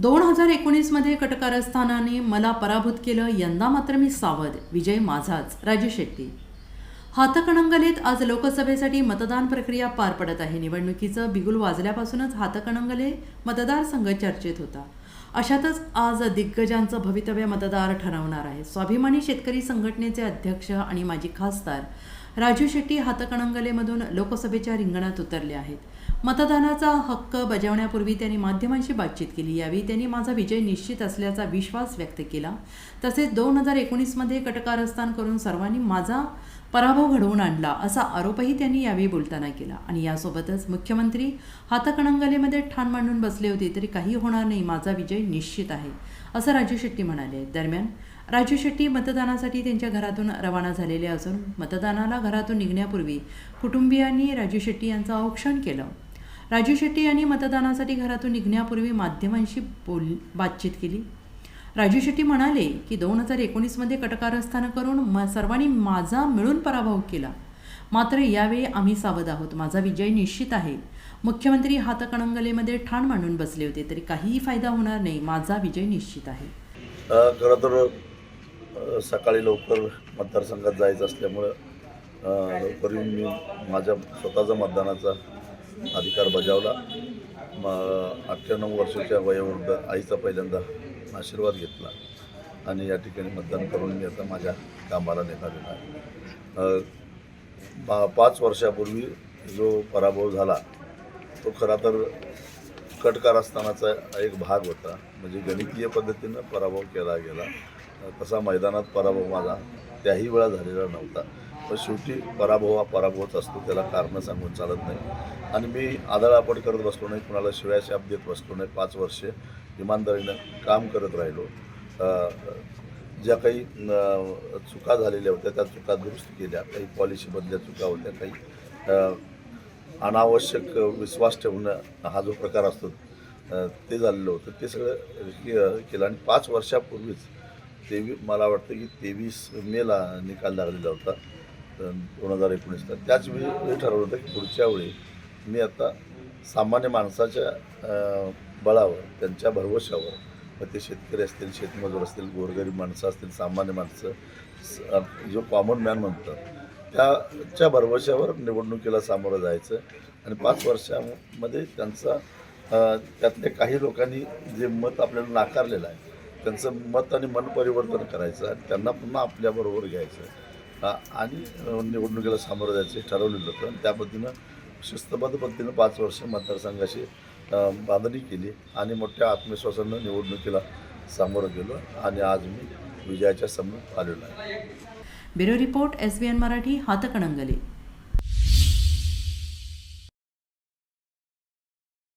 दोन हजार एकोणीसमध्ये कटकारस्थानाने मला पराभूत केलं यंदा मात्र मी सावध. विजय माझाच. राजू शेट्टी. हातकणंगलेत आज लोकसभेसाठी मतदान प्रक्रिया पार पडत आहे. निवडणुकीचं बिगुल वाजल्यापासूनच हातकणंगले मतदारसंघ चर्चेत होता. अशातच आज दिग्गजांचं भवितव्य मतदार ठरवणार आहे. स्वाभिमानी शेतकरी संघटनेचे अध्यक्ष आणि माजी खासदार राजू शेट्टी हातकणंगलेमधून लोकसभेच्या रिंगणात उतरले आहेत. मतदानाचा हक्क बजावण्यापूर्वी त्यांनी माध्यमांशी बातचीत केली. यावेळी त्यांनी माझा विजय निश्चित असल्याचा विश्वास व्यक्त केला. तसेच दोन हजार एकोणीसमध्ये कटकारस्थान करून सर्वांनी माझा पराभव घडवून आणला असा आरोपही त्यांनी यावेळी बोलताना केला. आणि यासोबतच मुख्यमंत्री हातकणंगलेमध्ये ठाण मांडून बसले होते तरी काही होणार नाही माझा विजय निश्चित आहे असं राजू शेट्टी म्हणाले. दरम्यान राजू शेट्टी मतदानासाठी त्यांच्या घरातून रवाना झालेले असून मतदानाला घरातून निघण्यापूर्वी कुटुंबियांनी राजू शेट्टी यांचं औक्षण केलं. राजू शेट्टी यांनी मतदानासाठी घरातून निघण्यापूर्वी माध्यमांशी बोल बातचीत केली. राजू शेट्टी म्हणाले की दोन हजार एकोणीसमध्ये कटकारस्थानं करून म सर्वांनी माझा मिळून पराभव केला. मात्र यावेळी आम्ही सावध आहोत. माझा विजय निश्चित आहे. मुख्यमंत्री हातकणंगलेमध्ये ठाण मांडून बसले होते तरी काहीही फायदा होणार नाही. माझा विजय निश्चित आहे. खरं तर सकाळी लवकर मतदारसंघात जायचं असल्यामुळं लवकर येऊन मी माझ्या स्वतःचा मतदानाचा अधिकार बजावला. म अठ्ठ्याण्णव वर्षाच्या वयोवृद्ध आईचा पहिल्यांदा आशीर्वाद घेतला आणि या ठिकाणी मतदान करून मी आता माझ्या कामाला निघालेला आहे. पा पाच वर्षापूर्वी जो पराभव झाला तो खरा तर कटकार असतानाचा एक भाग होता. म्हणजे गणितीय पद्धतीनं पराभव केला गेला. तसा मैदानात पराभव माझा त्याही वेळा झालेला नव्हता. पण शेवटी पराभव हा पराभवच असतो त्याला कारणं सांगून चालत नाही. आणि मी आदळापड करत बसलो नाही कुणाला शिव्या शाप देत बसलो नाही. पाच वर्षे इमानदारीनं काम करत राहिलो. ज्या काही चुका झालेल्या होत्या त्या चुका दुरुस्त केल्या. काही पॉलिसीमधल्या चुका होत्या काही अनावश्यक विश्वास ठेवणं हा जो प्रकार असतो ते झालेलं होतं. ते सगळं केलं. आणि पाच वर्षापूर्वीच तेवी मला वाटतं की तेवीस मेला निकाल लागलेला होता. दोन हजार एकोणीसला त्याच वेळी मी ठरवलं होतं की पुढच्या वेळी मी आता सामान्य माणसाच्या बळावर त्यांच्या भरवशावर मग ते शेतकरी असतील शेतमजूर असतील गोरगरीब माणसं असतील सामान्य माणसं स- जो कॉमन मॅन म्हणतात त्याच्या भरवशावर निवडणुकीला सामोरं जायचं आणि पाच वर्षामध्ये त्यांचा त्यातल्या काही लोकांनी जे मत आपल्याला नाकारलेलं आहे त्यांचं मत आणि मन परिवर्तन करायचं आणि त्यांना पुन्हा आपल्याबरोबर घ्यायचं. आणि निवडणुकीला सामोरं जायचं ठरवलेलं होतं. आणि त्या पद्धतीनं शिस्तबद्ध पद्धतीनं पाच वर्ष मतदारसंघाशी बांधणी केली आणि मोठ्या आत्मविश्वासानं निवडणुकीला सामोरं गेलो आणि आज मी विजयाच्या समोर आलेलो आहे. Bureau report S B N Marathi Hatkanangale.